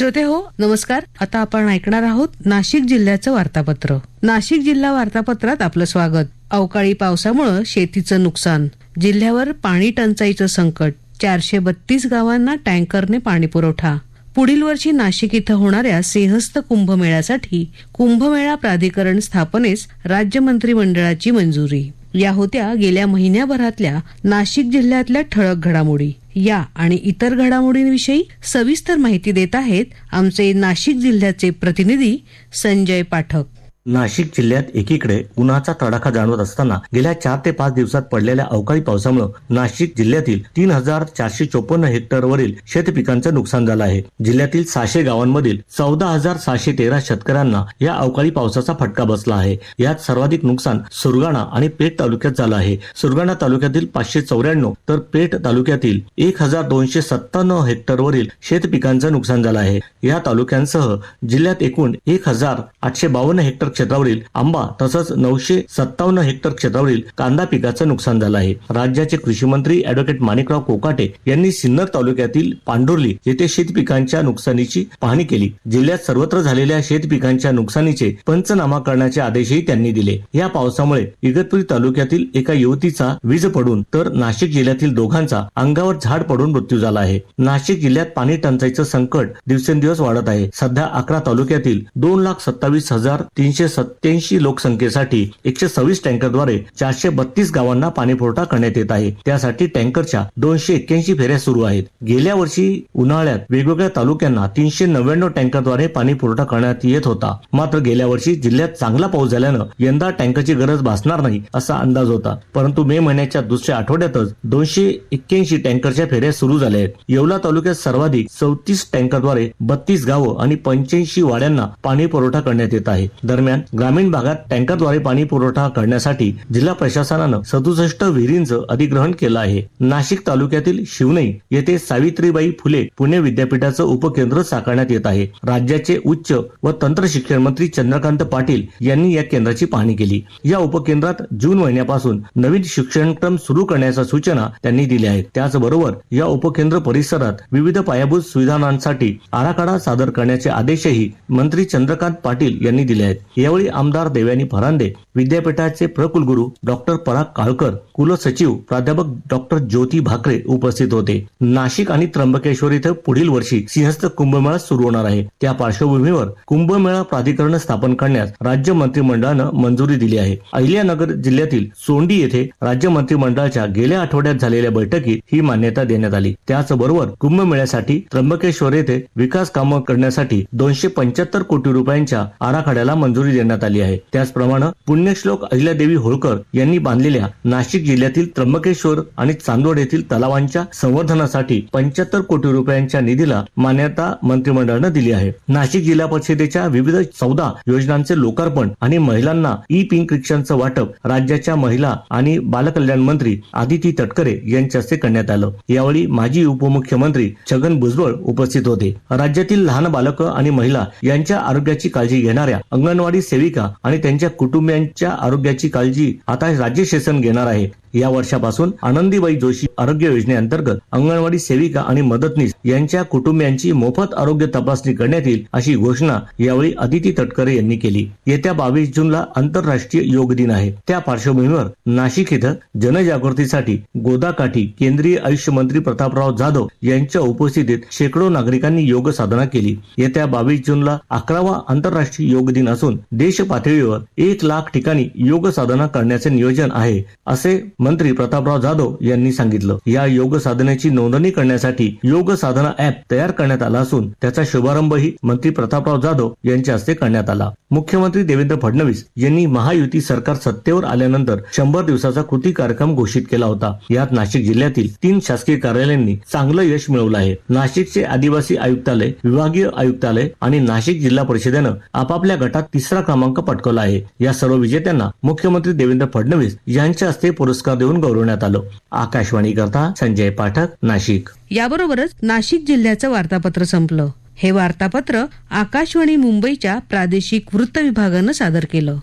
श्रोते हो नमस्कार. आता आपण ऐकणार आहोत नाशिक जिल्ह्याचं वार्तापत्र. नाशिक जिल्हा वार्तापत्रात आपलं स्वागत. अवकाळी पावसामुळे शेतीचं नुकसान. जिल्ह्यावर पाणी टंचाईचं संकट. चारशे बत्तीस गावांना टँकरने पाणी पुरवठा पुढील वर्षी नाशिक इथं होणाऱ्या सिंहस्थ कुंभमेळ्यासाठी कुंभमेळा प्राधिकरण स्थापनेस राज्य मंत्रिमंडळाची मंजुरी. या होत्या गेल्या महिन्याभरातल्या नाशिक जिल्ह्यातल्या ठळक घडामोडी. या आणि इतर घडामोडींविषयी सविस्तर माहिती देत आहेत आमचे नाशिक जिल्ह्याचे प्रतिनिधी संजय पाठक. नाशिक जिल्ह्यात एकीकडे उन्हाचा तडाखा जाणवत असताना गेल्या चार ते पाच दिवसात पडलेल्या अवकाळी पावसामुळे नाशिक जिल्ह्यातील तीन हजार चारशे चोपन्न हेक्टरवरील शेतपिकांचं नुकसान झालं आहे. जिल्ह्यातील सहाशे गावांमधील चौदा हजार सहाशे तेरा शेतकऱ्यांना या अवकाळी पावसाचा फटका बसला आहे. यात सर्वाधिक नुकसान सुरगाणा आणि पेठ तालुक्यात झालं आहे. सुरगाणा तालुक्यातील पाचशे चौऱ्याण्णव तर पेठ तालुक्यातील एक हजार दोनशे सत्त्याण्णव हेक्टरवरील शेतपिकांचं नुकसान झालं आहे. या तालुक्यांसह जिल्ह्यात एकूण एक हजार आठशे बावन्न हेक्टर क्षेत्रावरील आंबा तसंच नऊशे सत्तावन्न हेक्टर क्षेत्रावरील कांदा पिकाचं नुकसान झालं आहे. राज्याचे कृषी मंत्री अॅडव्होकेट माणिकराव कोकाटे यांनी सिन्नर तालुक्यातील पांढुर्ली येथे शेतपिकांच्या नुकसानीची पाहणी केली. जिल्ह्यात सर्वत्र झालेल्या शेतपिकांच्या नुकसानीचे पंचनामा करण्याचे आदेशही त्यांनी दिले. या पावसामुळे इगतपुरी तालुक्यातील एका युवतीचा वीज पडून तर नाशिक जिल्ह्यातील दोघांचा अंगावर झाड पडून मृत्यू झाला आहे. नाशिक जिल्ह्यात पाणी टंचाईचं संकट दिवसेंदिवस वाढत आहे. सध्या अकरा तालुक्यातील दोन लाख सत्तावीस हजार तीनशे सत्याऐंशी लोकसंख्येसाठी एकशे सव्वीस टँकरद्वारे चारशे बत्तीस गावांना पाणीपुरवठा करण्यात येत आहे. त्यासाठी टँकरच्या दोनशे एक्क्याऐंशी फेऱ्या सुरू आहेत. गेल्या वर्षी उन्हाळ्यात वेगवेगळ्या तालुक्यांना तीनशे नव्याण्णव टँकरद्वारे पाणी पुरवठा करण्यात येत होता. मात्र गेल्या वर्षी जिल्ह्यात चांगला पाऊस झाल्यानं यंदा टँकरची गरज भासणार नाही असा अंदाज होता. परंतु मे महिन्याच्या दुसऱ्या आठवड्यातच दोनशे एक्क्याऐंशी टँकरच्या फेऱ्या सुरू झाल्या आहेत. येवला तालुक्यात सर्वाधिक चौतीस टँकरद्वारे बत्तीस गावं आणि पंच्याऐंशी वाड्यांना पाणी पुरवठा करण्यात येत आहे. दरम्यान ग्रामीण भागात टँकरद्वारे पाणी पुरवठा करण्यासाठी जिल्हा प्रशासनानं सदुसष्ट विहिरींचं अधिग्रहण केलं आहे. नाशिक तालुक्यातील शिवनई येथे सावित्रीबाई फुले पुणे विद्यापीठाचं उपकेंद्र साकारण्यात येत आहे. राज्याचे उच्च व तंत्र शिक्षण मंत्री चंद्रकांत पाटील यांनी या केंद्राची पाहणी केली. या उपकेंद्रात जून महिन्यापासून नवीन शिक्षणक्रम सुरू करण्याच्या सूचना त्यांनी दिल्या आहेत. त्याचबरोबर या उपकेंद्र परिसरात विविध पायाभूत सुविधांसाठी आराखडा सादर करण्याचे आदेशही मंत्री चंद्रकांत पाटील यांनी दिले आहेत. यावेळी आमदार देवयानी फरांदे विद्यापीठाचे प्रकुलगुरू डॉक्टर पराग काळकर कुलसचिव प्राध्यापक डॉक्टर ज्योती भाकरे उपस्थित होते. नाशिक आणि त्र्यंबकेश्वर इथं पुढील वर्षी सिंहस्थ कुंभमेळा सुरू होणार आहे. त्या पार्श्वभूमीवर कुंभमेळा प्राधिकरण स्थापन करण्यास राज्य मंत्रिमंडळानं मंजुरी दिली आहे. अहिल्यानगर जिल्ह्यातील सोंडी येथे राज्य मंत्रिमंडळाच्या गेल्या आठवड्यात झालेल्या बैठकीत ही मान्यता देण्यात आली. त्याचबरोबर कुंभमेळ्यासाठी त्र्यंबकेश्वर येथे विकास कामं करण्यासाठी दोनशे पंच्याहत्तर कोटी रुपयांच्या आराखड्याला मंजुरी देण्यात आली आहे. त्याचप्रमाणे पुण्यश्लोक अहिल्यादेवी होळकर यांनी बांधलेल्या नाशिक जिल्ह्यातील त्र्यंबकेश्वर आणि चांदोड येथील तलावांच्या संवर्धनासाठी पंच्याहत्तर कोटी रुपयांच्या निधीला मान्यता मंत्रिमंडळानं दिली आहे. नाशिक जिल्हा परिषदेच्या विविध चौदा योजनांचे लोकार्पण आणि महिलांना ई पिंक रिक्षांचं वाटप राज्याच्या महिला आणि बालकल्याण मंत्री आदिती तटकरे यांच्या हस्ते करण्यात आलं. यावेळी माजी उपमुख्यमंत्री छगन भुजबळ उपस्थित होते. राज्यातील लहान बालकं आणि महिला यांच्या आरोग्याची काळजी घेणाऱ्या अंगणवाडी सेविका आणि त्यांच्या कुटुंबियांच्या आरोग्याची काळजी आता राज्य शासन घेणार आहे. या वर्षापासून आनंदीबाई जोशी आरोग्य योजनेअंतर्गत अंगणवाडी सेविका आणि मदतनीस यांच्या कुटुंबियांची मोफत आरोग्य तपासणी करण्यात येईल अशी घोषणा यावेळी अदिती तटकरे यांनी केली. येत्या बावीस जूनला आंतरराष्ट्रीय योग दिन आहे. त्या पार्श्वभूमीवर नाशिक इथं जनजागृतीसाठी गोदाकाठी केंद्रीय आयुष्य मंत्री प्रतापराव जाधव यांच्या उपस्थितीत शेकडो नागरिकांनी योग साधना केली. येत्या बावीस जूनला अकरावा आंतरराष्ट्रीय योग दिन असून देश पातळीवर एक लाख ठिकाणी योग साधना करण्याचे नियोजन आहे असे मंत्री प्रतापराव जाधव यांनी सांगितलं. या योग साधनेची नोंदणी करण्यासाठी योग साधना ऍप तयार करण्यात आला असून त्याचा शुभारंभही मंत्री प्रतापराव जाधव यांच्या हस्ते करण्यात आला. मुख्यमंत्री देवेंद्र फडणवीस यांनी महायुती सरकार सत्तेवर आल्यानंतर शंभर दिवसाचा कृती कार्यक्रम घोषित केला होता. यात नाशिक जिल्ह्यातील तीन शासकीय कार्यालयांनी चांगलं यश मिळवलं आहे. नाशिकचे आदिवासी आयुक्तालय विभागीय आयुक्तालय आणि नाशिक जिल्हा परिषदेनं आपापल्या गटात तिसरा क्रमांक पटकवला आहे. या सर्व विजेत्यांना मुख्यमंत्री देवेंद्र फडणवीस यांच्या हस्ते पुरस्कार पुरस्कार देऊन गौरवण्यात आलं. आकाशवाणी करता संजय पाठक नाशिक. याबरोबरच नाशिक जिल्ह्याचं वार्तापत्र संपलं. हे वार्तापत्र आकाशवाणी मुंबईच्या प्रादेशिक वृत्त विभागानं सादर केलं.